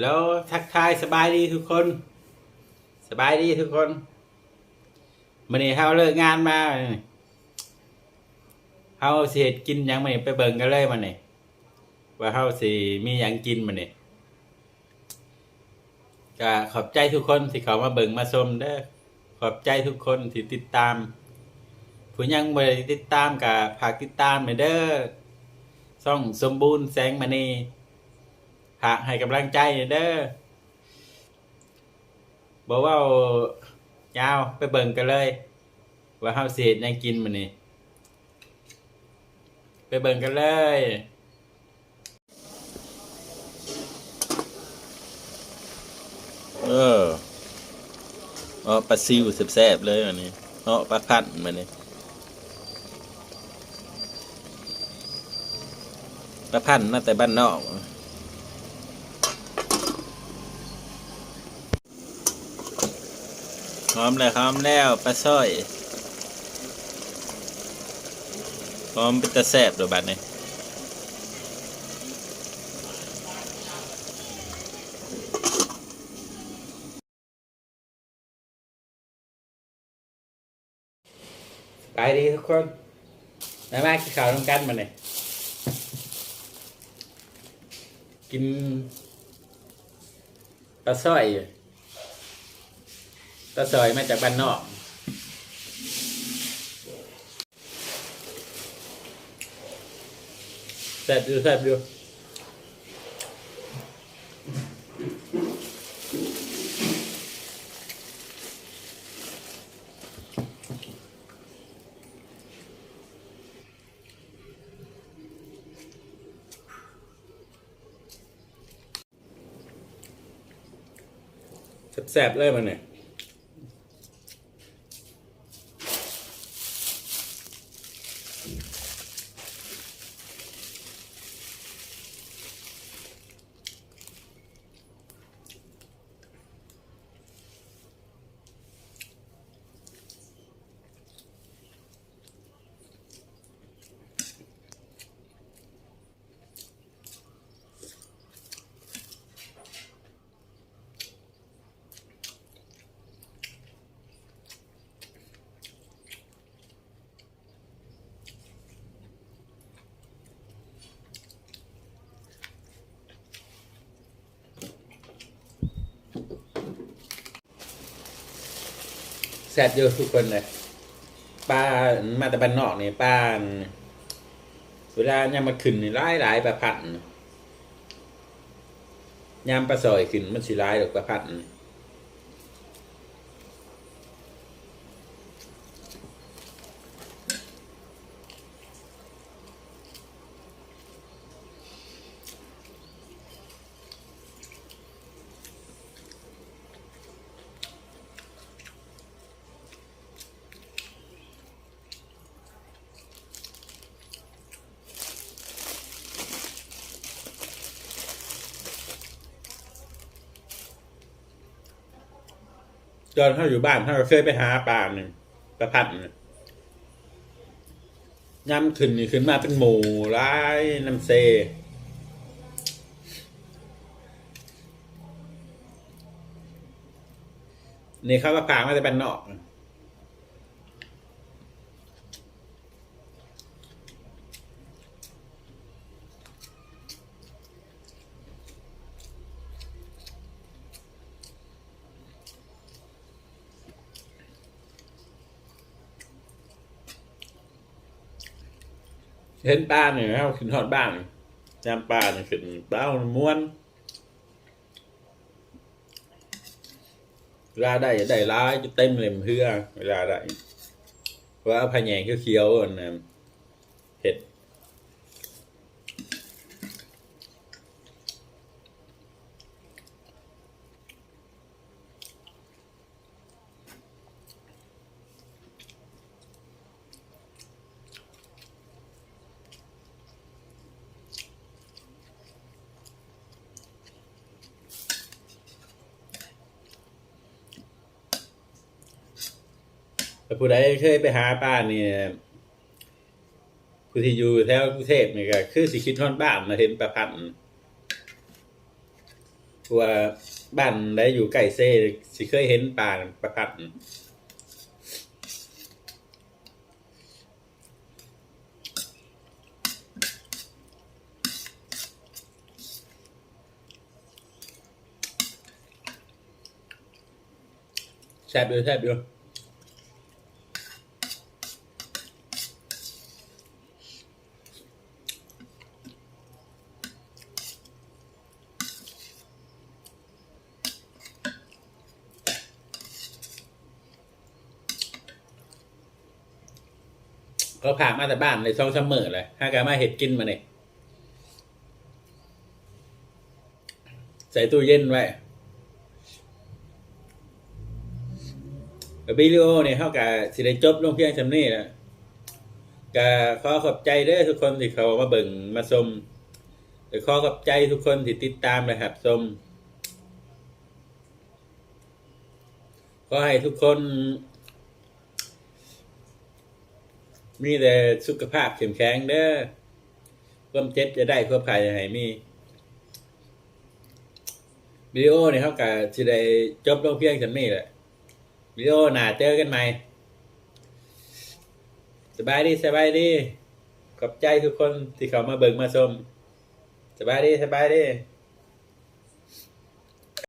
แล้วทักทายสบายดีทุกคน สบายดีทุกคนมันนี้เฮาเลิกงานมาเฮาเฮ็ดกินยังมันไปเบิ่งกันเลยมันนี่ว่าเฮาสิมีหยังกินมันนี่ก็ขอบใจทุกคนที่เขามาเบิ่งมาชมเด้อขอบใจทุกคนที่ติดตามผู้ยังบ่ได้ติดตามก็ฝากติดตามไปเด้อช่องสมบูรณ์แสงมณี ฝากให้กำลังใจเด้อบอกว่ายาวไปเบิ่งกันเลย ว่าเฮาสิเฮ็ดหยังกินมื้อนี้ไปเบิ่งกันเลยเอออ๋อปลาซิวแซ่บๆเลยอันนี้เนาะปลาพันธ์มันนี่ปลาพันธ์มาแต่บ้านนอก หอมแล้วหอมแล้วปลาสร้อยหอมเป็นตะแซบเดี๋ยวบัดนี้ไปดีทุกคนมามากินข้าวร่วมกันมาเนี่ยกินปลาสร้อย อยู่ปลาสร้อยมาจากบ้านนอก แซ่บดูแซ่บดูแซ่บๆเลยมันเนี่ย ซ่บเยอะทุกคนเลยป้ามาแต่บ้านนอกเนี่ยป้าเวลายามมาขึ้นนี่ร้ายหลายประพันยามประซอยขึ้นมันสิร้ายหรอกประพัน ตอนเขาอยู่บ้านเขาก็เคยไปหาปลาหนึ่งประพัดนี่ยามขึ้นนี่ขึ้นมาเป็นหมูร้ายน้ำเซ นี่เขาก็พามาแต่บ้านนอก เห็นป้าเนี่ยเขาขึ้นทอดบ้านจามป้าเนี่ยขึ้นเป้าม้วนเวลาได้ได้ร้ายจะเต็มเลยเพื่อเวลาได้เพราะว่าพะแยงเขียวๆอันนั้เห็ด แต่ผู้ใดเคยไปหาป้าเนี่ยผู้ที่อยู่แถวกรุงเทพนี่ก็คือสิคิดทอดบ้านมาเห็นประพันธ์ทัวบ้านได้อยู่ใกล้เซ่สิเคยเห็นป่าประกัดแซ่บอยู่แซ่บอยู่ เขาพามาแต่บ้านในช่องซัมอเลยห้ากามาเห็ดกินมาเนี่ยใส่ตู้เย็นไว้วิดีโอเนี่ยเท่ากับสิได้จบลงเพียงจำนี้นะก็ขอขอบใจเด้อทุกคนที่เขามาเบิ่งมาชมหรือขอขอบใจทุกคนที่ติดตามนะครับชมขอให้ทุกคน มีแต่สุขภาพเข้มแข็งเด้อความเจ็บจะได้ความขายจะให้มีวิดีโอเนี่ยเขากับสิได้จบลงเพียงจำนี้แหละวิดีโอหนาเจอกันใหม่สบายดีสบายดีขอบใจทุกคนที่เขามาเบิ่งมาชมสบายดีสบายดี